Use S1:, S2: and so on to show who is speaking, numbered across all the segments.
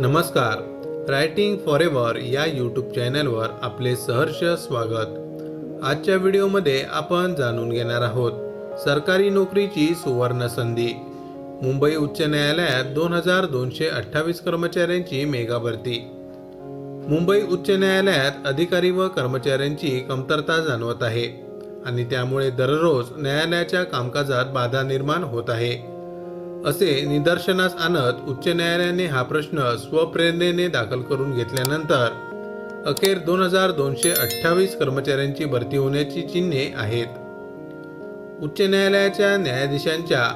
S1: नमस्कार. Writing for ever या YouTube चॅनलवर आपले सहर्ष स्वागत. आजच्या व्हिडिओमध्ये आपण जाणून घेणार आहोत सरकारी नोकरीची सुवर्ण संधी. मुंबई उच्च न्यायालयात दोन हजार दोनशे अठ्ठावीस कर्मचाऱ्यांची मेगा भरती. मुंबई उच्च न्यायालयात अधिकारी व कर्मचाऱ्यांची कमतरता जाणवत आहे आणि त्यामुळे दररोज न्यायालयाच्या कामकाजात बाधा निर्माण होत आहे. असे निदर्शनास आणत उच्च न्यायालयाने हा प्रश्न स्वप्रेरणेने दाखल करून घेतल्यानंतर अखेर दोन हजार दोनशे अठ्ठावीस कर्मचाऱ्यांची भरती होण्याची चिन्हे आहेत. उच्च न्यायालयाच्या न्यायाधीशांच्या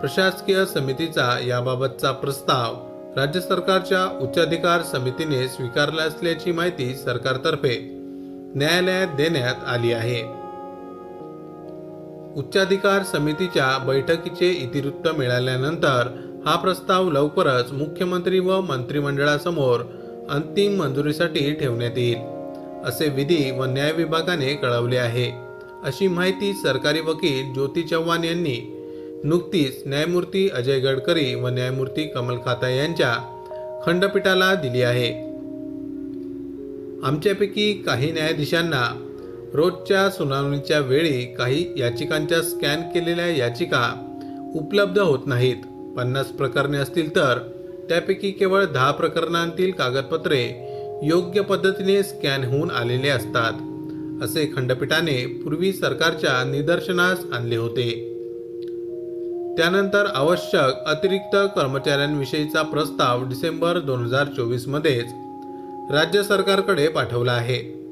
S1: प्रशासकीय समितीचा याबाबतचा प्रस्ताव राज्य सरकारच्या उच्चाधिकार समितीने स्वीकारला असल्याची माहिती सरकारतर्फे न्यायालयात देण्यात आली आहे. उच्चाधिकार समितीच्या बैठकीचे इतिवृत्त मिळाल्यानंतर हा प्रस्ताव लवकरच मुख्यमंत्री व मंत्रिमंडळासमोर अंतिम मंजुरीसाठी ठेवण्यात येईल असे विधी व न्याय विभागाने कळवले आहे. अशी माहिती सरकारी वकील ज्योती चव्हाण यांनी नुकतीच न्यायमूर्ती अजय गडकरी व न्यायमूर्ती कमल खाता यांच्या खंडपीठाला दिली आहे. आमच्यापैकी काही न्यायाधीशांना रोजच्या सुनावणीच्या वेळी काही याचिकांच्या स्कॅन केलेल्या याचिका उपलब्ध होत नाहीत. पन्नास प्रकरणे असतील तर त्यापैकी केवळ दहा प्रकरणांतील कागदपत्रे योग्य पद्धतीने स्कॅन होऊन आलेले असतात असे खंडपीठाने पूर्वी सरकारच्या निदर्शनास आणले होते. त्यानंतर आवश्यक अतिरिक्त कर्मचाऱ्यांविषयीचा प्रस्ताव डिसेंबर दोन हजार चोवीसमध्येच राज्य सरकारकडे पाठवला आहे.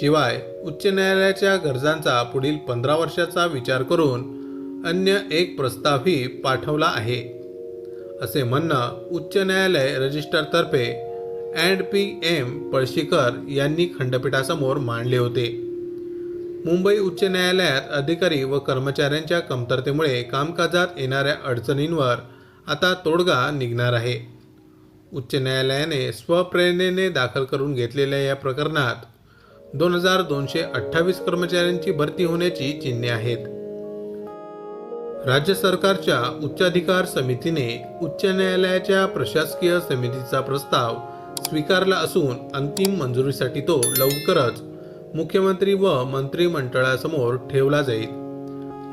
S1: शिवाय उच्च न्यायालयाच्या गरजांचा पुढील पंधरा वर्षाचा विचार करून अन्य एक प्रस्तावही पाठवला आहे. असे म्हणणं उच्च न्यायालय रजिस्टरतर्फे अँड पी एम पळशीकर यांनी खंडपीठासमोर मांडले होते. मुंबई उच्च न्यायालयात अधिकारी व कर्मचाऱ्यांच्या कमतरतेमुळे कामकाजात येणाऱ्या अडचणींवर आता तोडगा निघणार आहे. उच्च न्यायालयाने स्वप्रेरणेने दाखल करून घेतलेल्या या प्रकरणात दोन हजार दोनशे अठ्ठावीस कर्मचाऱ्यांची भरती होण्याची चिन्हे आहेत. राज्य सरकारच्या उच्चाधिकार समितीने उच्च न्यायालयाच्या प्रशासकीय समितीचा प्रस्ताव स्वीकारला असून अंतिम मंजुरीसाठी तो लवकरच मुख्यमंत्री व मंत्रिमंडळासमोर ठेवला जाईल.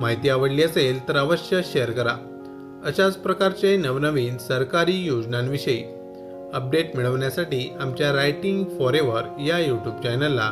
S1: माहिती आवडली असेल तर अवश्य शेअर करा. अशाच प्रकारचे नवनवीन सरकारी योजनांविषयी अपडेट मिळवण्यासाठी आमच्या रायटिंग फॉर एव्हर या यूट्यूब चॅनलला